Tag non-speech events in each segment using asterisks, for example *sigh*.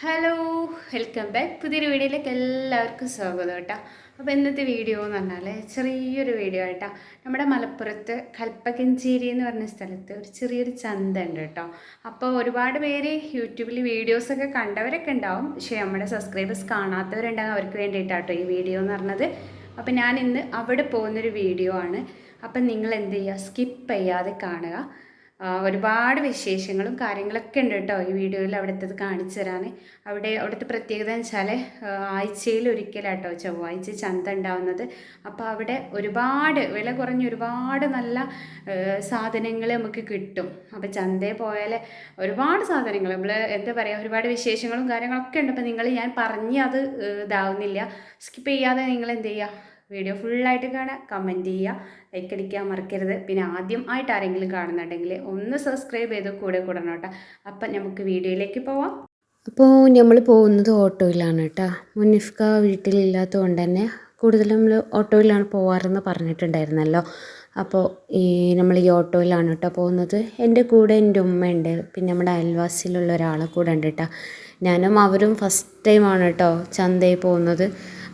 Hello welcome back പുതിയൊരു വീഡിയോയിലേക്ക് എല്ലാവർക്കും സ്വാഗതം കേട്ടോ. അപ്പോൾ ഇന്നത്തെ വീഡിയോ എന്ന് പറഞ്ഞാൽ ചെറിയൊരു വീഡിയോ കേട്ടോ നമ്മുടെ മലപ്പുറത്ത് കൽപ്പകഞ്ചേരി എന്ന് പറഞ്ഞ സ്ഥലത്ത് ഒരു ചെറിയൊരു ചന്ത ഉണ്ട് കേട്ടോ. അപ്പോൾ ഒരുപാട് പേര് യൂട്യൂബിൽ വീഡിയോസൊക്കെ കണ്ടവരൊക്കെ ഉണ്ടാവും. പക്ഷേ നമ്മുടെ സബ്സ്ക്രൈബേഴ്സ് കാണാത്തവരുണ്ടാകും അവർക്ക് വേണ്ടിയിട്ടാട്ടോ ഈ വീഡിയോ എന്ന് പറഞ്ഞത്. അപ്പോൾ ഞാൻ ഇന്ന് അവിടെ പോകുന്നൊരു വീഡിയോ ആണ്. അപ്പം നിങ്ങൾ എന്ത് ചെയ്യുക? സ്കിപ്പ് ചെയ്യാതെ കാണുക. ഒരുപാട് വിശേഷങ്ങളും കാര്യങ്ങളൊക്കെ ഉണ്ട് കേട്ടോ ഈ വീഡിയോയിൽ അവിടുത്തെ കാണിച്ചു തരാൻ. അവിടെ അവിടുത്തെ പ്രത്യേകത എന്ന് വെച്ചാൽ ആഴ്ചയിൽ ഒരിക്കലാട്ടോ ചൊവ്വാഴ്ച ചന്ത ഉണ്ടാവുന്നത്. അപ്പോൾ അവിടെ ഒരുപാട് വില കുറഞ്ഞ ഒരുപാട് നല്ല സാധനങ്ങൾ നമുക്ക് കിട്ടും. അപ്പോൾ ചന്തയിൽ പോയാൽ ഒരുപാട് സാധനങ്ങൾ നമ്മൾ എന്താ പറയുക ഒരുപാട് വിശേഷങ്ങളും കാര്യങ്ങളൊക്കെ ഉണ്ട്. അപ്പോൾ നിങ്ങൾ ഞാൻ പറഞ്ഞ് അത് ഇതാവുന്നില്ല. സ്കിപ്പ് ചെയ്യാതെ നിങ്ങൾ എന്ത് ചെയ്യുക വീഡിയോ ഫുള്ളായിട്ട് കാണുക കമന്റ് ചെയ്യുക ലൈക്ക് അടിക്കാൻ മറക്കരുത്. പിന്നെ ആദ്യം ആയിട്ട് ആരെങ്കിലും കാണുന്നുണ്ടെങ്കിൽ ഒന്ന് സബ്സ്ക്രൈബ് ചെയ്ത് കൂടെ കൂടണം കേട്ടോ. അപ്പം നമുക്ക് വീഡിയോയിലേക്ക് പോവാം. അപ്പോൾ നമ്മൾ പോകുന്നത് ഓട്ടോയിലാണ് കേട്ടോ. മുനിഫ്ക വീട്ടിലില്ലാത്തത് കൊണ്ട് തന്നെ കൂടുതലും നമ്മൾ ഓട്ടോയിലാണ് പോവാറെന്ന് പറഞ്ഞിട്ടുണ്ടായിരുന്നല്ലോ. അപ്പോൾ ഈ നമ്മൾ ഈ ഓട്ടോയിലാണ് കേട്ടോ പോകുന്നത്. എന്റെ കൂടെ എന്റെ ഉമ്മയുണ്ട്. പിന്നെ നമ്മുടെ അയൽവാസിയിലുള്ള ഒരാളെ കൂടെ ഉണ്ട് കേട്ടോ. ഞാനും അവരും ഫസ്റ്റ് ടൈമാണ് കേട്ടോ ചന്തയിൽ പോകുന്നത്.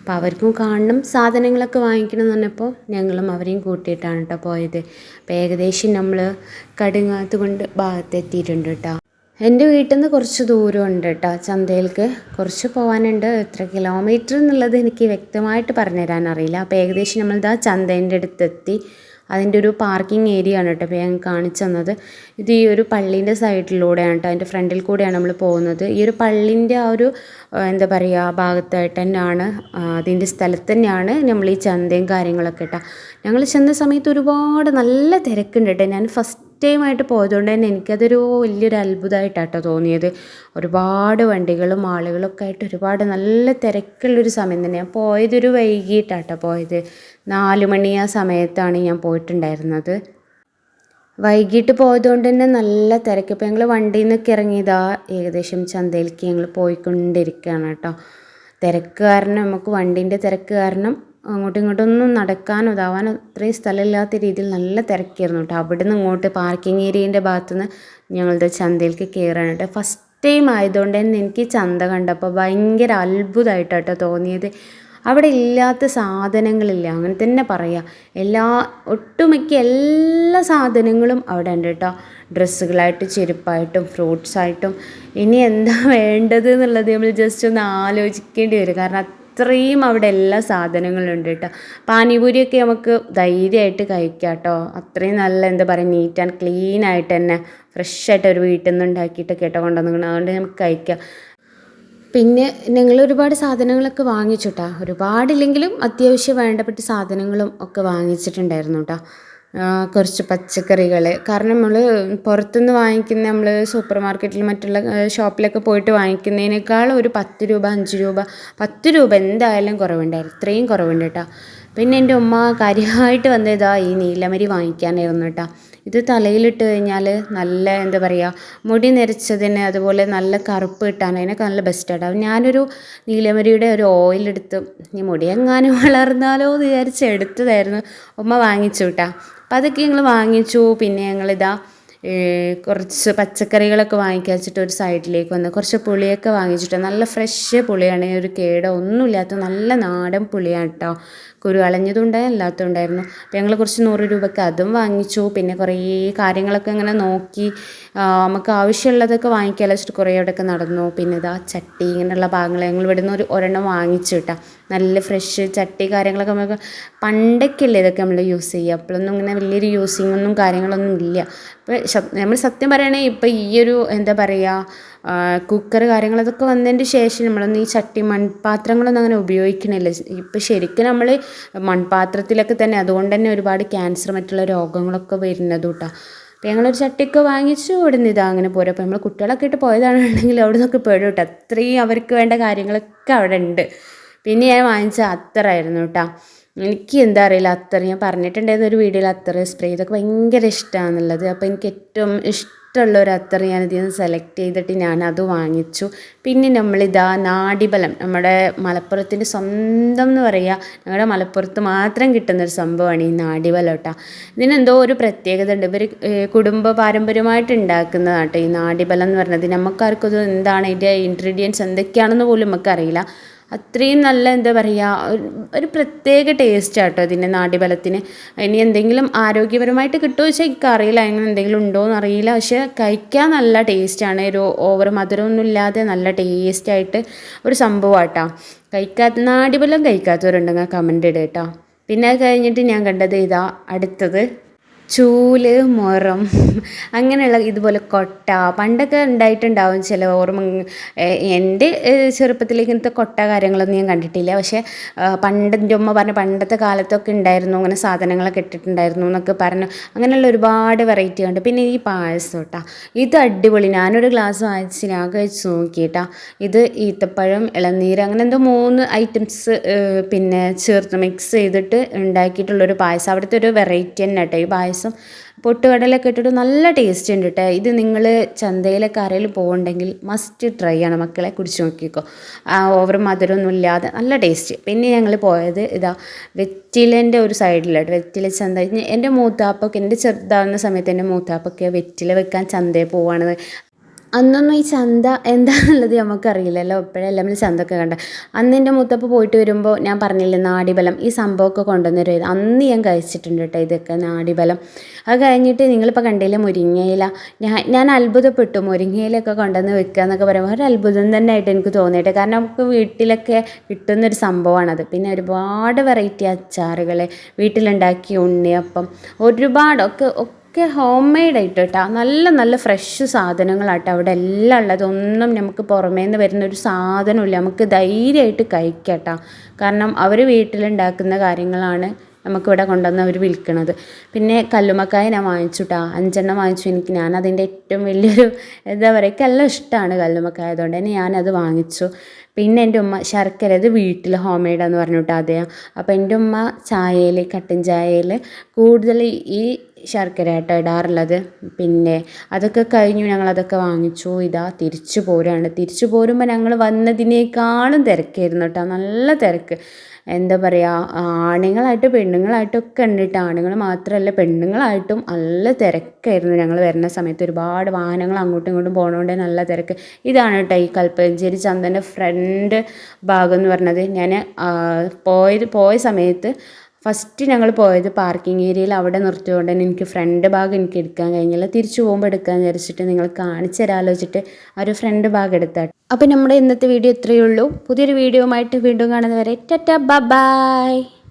അപ്പോൾ അവർക്കും കാണണം സാധനങ്ങളൊക്കെ വാങ്ങിക്കണം എന്ന് പറഞ്ഞപ്പോൾ ഞങ്ങളും അവരെയും കൂട്ടിയിട്ടാണ് കേട്ടോ പോയത്. അപ്പോൾ ഏകദേശം നമ്മൾ കടുങ്ങാത്ത് കൊണ്ട് ഭാഗത്തെത്തിയിട്ടുണ്ട് കേട്ടോ. എന്റെ വീട്ടിൽ നിന്ന് കുറച്ച് ദൂരമുണ്ട് കേട്ടോ ചന്തയിലേക്ക്. കുറച്ച് പോകാനുണ്ട് എത്ര കിലോമീറ്റർ എന്നുള്ളത് എനിക്ക് വ്യക്തമായിട്ട് പറഞ്ഞുതരാൻ അറിയില്ല. അപ്പോൾ ഏകദേശം നമ്മളിതാ ചന്തേന്റെ അടുത്തെത്തി. അതിന്റെ ഒരു പാർക്കിംഗ് ഏരിയ ആണ് കേട്ടോ. അപ്പോൾ ഞാൻ കാണിച്ചു തന്നത്. ഇത് ഈ ഒരു പള്ളീന്റെ സൈഡിലൂടെയാണ് കേട്ടോ. അതിന്റെ ഫ്രണ്ടിൽ കൂടെയാണ് നമ്മൾ പോകുന്നത്. ഈ ഒരു പള്ളീന്റെ ആ ഒരു എന്താ പറയുക ഭാഗത്തായിട്ട് തന്നെയാണ് അതിന്റെ സ്ഥലത്ത് തന്നെയാണ് നമ്മൾ ഈ ചന്തയും കാര്യങ്ങളൊക്കെ കേട്ടോ. ഞങ്ങൾ ചെന്ന സമയത്ത് ഒരുപാട് നല്ല തിരക്കുണ്ട് കേട്ടോ. ഞാൻ ഫസ്റ്റ് ടൈമായിട്ട് പോയതുകൊണ്ട് തന്നെ എനിക്കതൊരു വലിയൊരു അത്ഭുതമായിട്ടാട്ടോ തോന്നിയത്. ഒരുപാട് വണ്ടികളും ആളുകളൊക്കെ ആയിട്ട് ഒരുപാട് നല്ല തിരക്കുള്ളൊരു സമയം തന്നെ. ഞാൻ പോയതൊരു വൈകിട്ടാട്ടോ പോയത്. നാല് മണി ആ സമയത്താണ് ഞാൻ പോയിട്ടുണ്ടായിരുന്നത്. വൈകിട്ട് പോയതുകൊണ്ട് തന്നെ നല്ല തിരക്ക്. ഇപ്പോൾ ഞങ്ങൾ വണ്ടിയിൽ നിന്നൊക്കെ ഇറങ്ങിയതാ ഏകദേശം ചന്തയിലേക്ക് ഞങ്ങൾ പോയിക്കൊണ്ടിരിക്കുകയാണ് കേട്ടോ. തിരക്ക് കാരണം നമുക്ക് വണ്ടീന്റെ തിരക്ക് കാരണം അങ്ങോട്ടും ഇങ്ങോട്ടൊന്നും നടക്കാനോ ഇതാവാനോ അത്രയും സ്ഥലമില്ലാത്ത രീതിയിൽ നല്ല തിരക്കായിരുന്നു കേട്ടോ. അവിടെ നിന്ന് ഇങ്ങോട്ട് പാർക്കിംഗ് ഏരിയേന്റെ ഭാഗത്തുനിന്ന് ഞങ്ങളുടെ ചന്തയിലേക്ക് കയറാണ് കേട്ടോ. ഫസ്റ്റ് ടൈം ആയതുകൊണ്ട് തന്നെ എനിക്ക് ചന്ത കണ്ടപ്പോൾ ഭയങ്കര അത്ഭുതമായിട്ടാട്ടോ തോന്നിയത്. അവിടെ ഇല്ലാത്ത സാധനങ്ങളില്ല. അങ്ങനെ തന്നെ പറയാം. എല്ലാ ഒട്ടുമിക്ക എല്ലാ സാധനങ്ങളും അവിടെ ഉണ്ട് കേട്ടോ. ഡ്രസ്സുകളായിട്ട് ചെരുപ്പായിട്ടും ഫ്രൂട്ട്സായിട്ടും. ഇനി എന്താ *laughs* വേണ്ടത് എന്നുള്ളത് നമ്മൾ ജസ്റ്റ് ഒന്ന് ആലോചിക്കേണ്ടി വരും. കാരണം അത്രയും അവിടെ എല്ലാ സാധനങ്ങളും ഉണ്ട് കേട്ടോ. പാനിപൂരിയൊക്കെ നമുക്ക് ധൈര്യമായിട്ട് കഴിക്കാം കേട്ടോ. അത്രയും നല്ല എന്താ പറയുക നീറ്റ് ആൻഡ് ക്ലീൻ ആയിട്ട് തന്നെ ഫ്രഷ് ആയിട്ട് ഒരു വീട്ടിൽ നിന്ന് ഉണ്ടാക്കിയിട്ടൊക്കെ കേട്ടോ കൊണ്ടുവന്നിരിക്കണം അതുകൊണ്ട് നമുക്ക് കഴിക്കാം. പിന്നെ ഞങ്ങൾ ഒരുപാട് സാധനങ്ങളൊക്കെ വാങ്ങിച്ചു കേട്ടോ ഒരുപാടില്ലെങ്കിലും അത്യാവശ്യം വേണ്ടപ്പെട്ട സാധനങ്ങളും ഒക്കെ വാങ്ങിച്ചിട്ടുണ്ടായിരുന്നു കേട്ടോ കുറച്ച് പച്ചക്കറികൾ കാരണം നമ്മൾ പുറത്തുനിന്ന് വാങ്ങിക്കുന്ന നമ്മൾ സൂപ്പർ മാർക്കറ്റിൽ മറ്റുള്ള ഷോപ്പിലൊക്കെ പോയിട്ട് വാങ്ങിക്കുന്നതിനേക്കാൾ ഒരു പത്ത് രൂപ അഞ്ച് രൂപ പത്ത് രൂപ എന്തായാലും കുറവുണ്ടായിരുന്നു. ഇത്രയും കുറവുണ്ട് കേട്ടോ പിന്നെ എന്റെ ഉമ്മ കാര്യമായിട്ട് വന്നതാ ഈ നീലമരി വാങ്ങിക്കാനായിരുന്നു കേട്ടോ ഇത് തലയിലിട്ട് കഴിഞ്ഞാൽ നല്ല എന്താ പറയുക മുടി നിരച്ചതിന് അതുപോലെ നല്ല കറുപ്പ് കിട്ടാൻ അതിനൊക്കെ നല്ല ബെസ്റ്റാണ് അപ്പം ഞാനൊരു നീലമരിയുടെ ഒരു ഓയിലെടുത്ത് ഈ മുടി എങ്ങാനും *laughs* വളർന്നാലോ എന്ന് വിചാരിച്ച് എടുത്തതായിരുന്നു. ഉമ്മ വാങ്ങിച്ചു കേട്ടോ അപ്പം അതൊക്കെ ഞങ്ങൾ വാങ്ങിച്ചു. പിന്നെ ഞങ്ങളിതാ കുറച്ച് പച്ചക്കറികളൊക്കെ വാങ്ങിക്കാച്ചിട്ട് ഒരു സൈഡിലേക്ക് വന്ന് കുറച്ച് പുളിയൊക്കെ വാങ്ങിച്ചിട്ട് നല്ല ഫ്രഷ് പുളിയാണ്. ഒരു കേടോ ഒന്നുമില്ലാത്ത നല്ല നാടൻ പുളിയാണ് കേട്ടോ കുരു അല്ലാത്തതുണ്ടായിരുന്നു. അപ്പോൾ ഞങ്ങൾ കുറച്ച് നൂറ് രൂപയ്ക്ക് അതും വാങ്ങിച്ചു. പിന്നെ കുറേ കാര്യങ്ങളൊക്കെ ഇങ്ങനെ നോക്കി നമുക്ക് ആവശ്യമുള്ളതൊക്കെ വാങ്ങിക്കാമല്ലോ വെച്ചിട്ട് കുറേ അവിടെയൊക്കെ നടന്നു. പിന്നെ ഇതാ ചട്ടി ഇങ്ങനെയുള്ള ഭാഗങ്ങൾ ഞങ്ങൾ ഇവിടുന്ന് ഒരു ഒരെണ്ണം വാങ്ങിച്ചു കേട്ടോ നല്ല ഫ്രഷ് ചട്ടി കാര്യങ്ങളൊക്കെ നമുക്ക് പണ്ടൊക്കെയല്ലേ ഇതൊക്കെ നമ്മൾ യൂസ് ചെയ്യുക. അപ്പോഴൊന്നും ഇങ്ങനെ വലിയൊരു യൂസിങ് ഒന്നും കാര്യങ്ങളൊന്നും ഇല്ല. ഇപ്പം നമ്മൾ സത്യം പറയുകയാണെങ്കിൽ ഇപ്പോൾ ഈ ഒരു എന്താ പറയുക കുക്കർ കാര്യങ്ങൾ അതൊക്കെ വന്നതിന്റെ ശേഷം നമ്മളൊന്നും ഈ ചട്ടി മൺപാത്രങ്ങളൊന്നും അങ്ങനെ ഉപയോഗിക്കണില്ല. ഇപ്പം ശരിക്കും നമ്മൾ മൺപാത്രത്തിലൊക്കെ തന്നെ അതുകൊണ്ട് തന്നെ ഒരുപാട് ക്യാൻസർ മറ്റുള്ള രോഗങ്ങളൊക്കെ വരുന്നത് കേട്ടോ അപ്പോൾ ഞങ്ങളൊരു ചട്ടിയൊക്കെ വാങ്ങിച്ചു ഇവിടെ നിന്ന് ഇതാ അങ്ങനെ പോരും. അപ്പോൾ നമ്മൾ കുട്ടികളൊക്കെ ഇട്ട് പോയതാണെന്നുണ്ടെങ്കിൽ അവിടെ നിന്നൊക്കെ പെടും കേട്ടോ അത്രയും അവർക്ക് വേണ്ട കാര്യങ്ങളൊക്കെ അവിടെ ഉണ്ട് പിന്നെ ഞാൻ വാങ്ങിച്ച അത്തറായിരുന്നു കേട്ടോ എനിക്ക് എന്താ അറിയില്ല അത്തർ ഞാൻ പറഞ്ഞിട്ടുണ്ടായിരുന്നു ഒരു വീഡിയോയിൽ അത്തർ സ്പ്രേ ഇതൊക്കെ ഭയങ്കര ഇഷ്ടമാണെന്നുള്ളത് അപ്പോൾ എനിക്ക് ഏറ്റവും ഇഷ്ടമുള്ള ഒരു അത്തർ ഞാൻ ഇതിൽ നിന്ന് സെലക്ട് ചെയ്തിട്ട് ഞാൻ അത് വാങ്ങിച്ചു. പിന്നെ നമ്മളിതാ നാടിബലം നമ്മുടെ മലപ്പുറത്തിന്റെ സ്വന്തം എന്ന് പറയുക ഞങ്ങളുടെ മലപ്പുറത്ത് മാത്രം കിട്ടുന്നൊരു സംഭവമാണ് ഈ നാടിബലം കേട്ടോ ഇതിനെന്തോ ഒരു പ്രത്യേകത ഉണ്ട് ഇവർ കുടുംബ പാരമ്പര്യമായിട്ട് ഉണ്ടാക്കുന്നതാണ് കേട്ടോ ഈ നാടിബലം എന്ന് പറയുന്നത് നമുക്കാർക്കും ഇത് എന്താണ് ഇതിന്റെ ഇൻഗ്രീഡിയൻസ് എന്തൊക്കെയാണെന്ന് പോലും നമുക്കറിയില്ല. അത്രയും നല്ല എന്താ പറയുക ഒരു- പ്രത്യേക ടേസ്റ്റ് ആട്ടോ അതിന്റെ നാട്യബലത്തിന് ഇനി എന്തെങ്കിലും ആരോഗ്യപരമായിട്ട് കിട്ടുമോ വെച്ചാൽ എനിക്കറിയില്ല. അങ്ങനെ എന്തെങ്കിലും ഉണ്ടോ എന്ന് അറിയില്ല. പക്ഷേ കഴിക്കാൻ നല്ല ടേസ്റ്റാണ് ഒരു ഓവർ മധുരമൊന്നും ഇല്ലാതെ നല്ല ടേസ്റ്റായിട്ട് ഒരു സംഭവമാട്ടോ കഴിക്കാത്ത നാടിബലം കഴിക്കാത്തവരുണ്ടെങ്കിൽ കമന്റ് ഇടുക കേട്ടോ. പിന്നെ അത് കഴിഞ്ഞിട്ട് ഞാൻ കണ്ടത് ഇതാ അടുത്തത് ചൂൽ മുറം അങ്ങനെയുള്ള ഇതുപോലെ കൊട്ട. പണ്ടൊക്കെ ഉണ്ടായിട്ടുണ്ടാവും ചില ഓർമ്മ എന്റെ ചെറുപ്പത്തിൽ ഇങ്ങനത്തെ കൊട്ട കാര്യങ്ങളൊന്നും ഞാൻ കണ്ടിട്ടില്ല. പക്ഷേ പണ്ട് എന്റെ ഉമ്മ പറഞ്ഞ പണ്ടത്തെ കാലത്തൊക്കെ ഉണ്ടായിരുന്നു. അങ്ങനെ സാധനങ്ങളൊക്കെ ഇട്ടിട്ടുണ്ടായിരുന്നു എന്നൊക്കെ പറഞ്ഞു. അങ്ങനെയുള്ള ഒരുപാട് വെറൈറ്റി ഉണ്ട്. പിന്നെ ഈ പായസം കേട്ടോ ഇത് അടിപൊളി. ഞാനൊരു ഗ്ലാസ് വാങ്ങിച്ച് ഞാൻ കഴിച്ച് നോക്കിയിട്ടാ. ഇത് ഈത്തപ്പഴം ഇളനീര് അങ്ങനെ എന്തോ മൂന്ന് ഐറ്റംസ് പിന്നെ ചേർത്ത് മിക്സ് ചെയ്തിട്ട് ഉണ്ടാക്കിയിട്ടുള്ളൊരു പായസം. അവിടുത്തെ ഒരു വെറൈറ്റി തന്നെ കേട്ടോ ഈ പായസം. പൊട്ടുകടലൊക്കെ ഇട്ടിട്ട് നല്ല ടേസ്റ്റ് ഉണ്ട് കേട്ടോ ഇത് നിങ്ങൾ ചന്തയിലൊക്കെ കരയിൽ പോകുന്നുണ്ടെങ്കിൽ മസ്റ്റ് ട്രൈ ആണ്. മക്കളെ കുടിച്ച് നോക്കിക്കോ. ഓവർ മധുരമൊന്നും ഇല്ലാതെ നല്ല ടേസ്റ്റ് പിന്നെ ഞങ്ങൾ പോയത് ഇതാ വെറ്റിലേന്റെ ഒരു സൈഡിലായിട്ട് വെറ്റില ചന്ത. എന്റെ മൂത്താപ്പൊക്കെ എന്റെ ചെറുതാവുന്ന സമയത്ത് എന്റെ മൂത്താപ്പൊക്കെ വെറ്റില വെക്കാൻ ചന്തയിൽ പോവാണ്. അന്നൊന്നും ഈ ചന്ത എന്താണെന്നുള്ളത് നമുക്കറിയില്ലല്ലോ. ഇപ്പോഴല്ലേ നമ്മൾ ചന്തയൊക്കെ കണ്ട. അന്ന് എന്റെ മുത്തപ്പ പോയിട്ട് വരുമ്പോൾ ഞാൻ പറഞ്ഞില്ലേ നാടിബലം. ഈ സംഭവമൊക്കെ കൊണ്ടുവന്ന് തരുമായിരുന്നു അന്ന് ഞാൻ കഴിച്ചിട്ടുണ്ട് കേട്ടോ ഇതൊക്കെ നാടിബലം. അത് കഴിഞ്ഞിട്ട് നിങ്ങളിപ്പോൾ കണ്ടില്ലേ മുരിങ്ങയില. ഞാൻ ഞാൻ അത്ഭുതപ്പെട്ടു. മുരിങ്ങയിലൊക്കെ കൊണ്ടുവന്ന് വെക്കുക എന്നൊക്കെ പറയുമ്പോൾ ഒരു അത്ഭുതം തന്നെ ആയിട്ട് എനിക്ക് തോന്നിയിട്ട് കാരണം നമുക്ക് വീട്ടിലൊക്കെ കിട്ടുന്നൊരു സംഭവമാണത്. പിന്നെ ഒരുപാട് വെറൈറ്റി അച്ചാറുകൾ വീട്ടിലുണ്ടാക്കിയ ഉണ്ണിയപ്പം ഒരുപാട് ഒക്കെ ഹോം മെയ്ഡ് ആയിട്ട് കേട്ടോ നല്ല നല്ല ഫ്രഷ് സാധനങ്ങളാട്ടോ അവിടെ എല്ലാം ഉള്ളത്. ഒന്നും നമുക്ക് പുറമേ നിന്ന് വരുന്ന ഒരു സാധനമില്ല നമുക്ക് ധൈര്യമായിട്ട് കഴിക്കാം കേട്ടോ കാരണം അവർ വീട്ടിലുണ്ടാക്കുന്ന കാര്യങ്ങളാണ് നമുക്കിവിടെ കൊണ്ടുവന്ന് അവർ വിൽക്കണത്. പിന്നെ കല്ലുമക്കായ ഞാൻ വാങ്ങിച്ചു കേട്ടോ അഞ്ചെണ്ണം വാങ്ങിച്ചു എനിക്ക്. ഞാൻ അതിന്റെ ഏറ്റവും വലിയൊരു എന്താ പറയുക എല്ലാം ഇഷ്ടമാണ് കല്ലുമക്കായ അതുകൊണ്ട് തന്നെ ഞാനത് വാങ്ങിച്ചു. പിന്നെ എന്റെ ഉമ്മ ശർക്കര ഇത് വീട്ടിൽ ഹോം മെയ്ഡാന്ന് പറഞ്ഞു കേട്ടോ അതേ അപ്പോൾ എന്റെ ഉമ്മ ചായയിൽ കട്ടൻ ചായയിൽ കൂടുതൽ ഈ ശർക്കര കേട്ടോ ഇടാറുള്ളത്. പിന്നെ അതൊക്കെ കഴിഞ്ഞു ഞങ്ങളതൊക്കെ വാങ്ങിച്ചു. ഇതാ തിരിച്ചു പോരാണ്. തിരിച്ചു പോരുമ്പോൾ ഞങ്ങൾ വന്നതിനേക്കാളും തിരക്കായിരുന്നു കേട്ടോ. നല്ല തിരക്ക്. എന്താ പറയുക ആണുങ്ങളായിട്ട് പെണ്ണുങ്ങളായിട്ടൊക്കെ ഉണ്ട് കേട്ടോ ആണുങ്ങൾ മാത്രമല്ല പെണ്ണുങ്ങളായിട്ടും നല്ല തിരക്കായിരുന്നു ഞങ്ങൾ വരുന്ന സമയത്ത്. ഒരുപാട് വാഹനങ്ങൾ അങ്ങോട്ടും ഇങ്ങോട്ടും പോകണോണ്ട് നല്ല തിരക്ക്. ഇതാണ് കേട്ടോ ഈ കൽപ്പഞ്ചേരി ചന്തന്റെ ഫ്രണ്ട് ഭാഗം എന്ന് പറഞ്ഞത്. ഞാൻ പോയത് പോയ സമയത്ത് ഫസ്റ്റ് ഞങ്ങൾ പോയത് പാർക്കിംഗ് ഏരിയയിൽ അവിടെ നിർത്തിയതുകൊണ്ട് തന്നെ എനിക്ക് ഫ്രണ്ട് ഭാഗം എനിക്ക് എടുക്കാൻ കഴിഞ്ഞില്ല. തിരിച്ചു പോകുമ്പോൾ എടുക്കാൻ വിചാരിച്ചിട്ട് നിങ്ങൾ കാണിച്ചു തരാമല്ലോ വെച്ചിട്ട് ആ ഒരു ഫ്രണ്ട് ഭാഗം എടുത്താൽ അപ്പോൾ നമ്മുടെ ഇന്നത്തെ വീഡിയോ ഇത്രയേ ഉള്ളൂ. പുതിയൊരു വീഡിയോ ആയിട്ട് വീണ്ടും കാണുന്നവരെ ടാറ്റ ബൈ.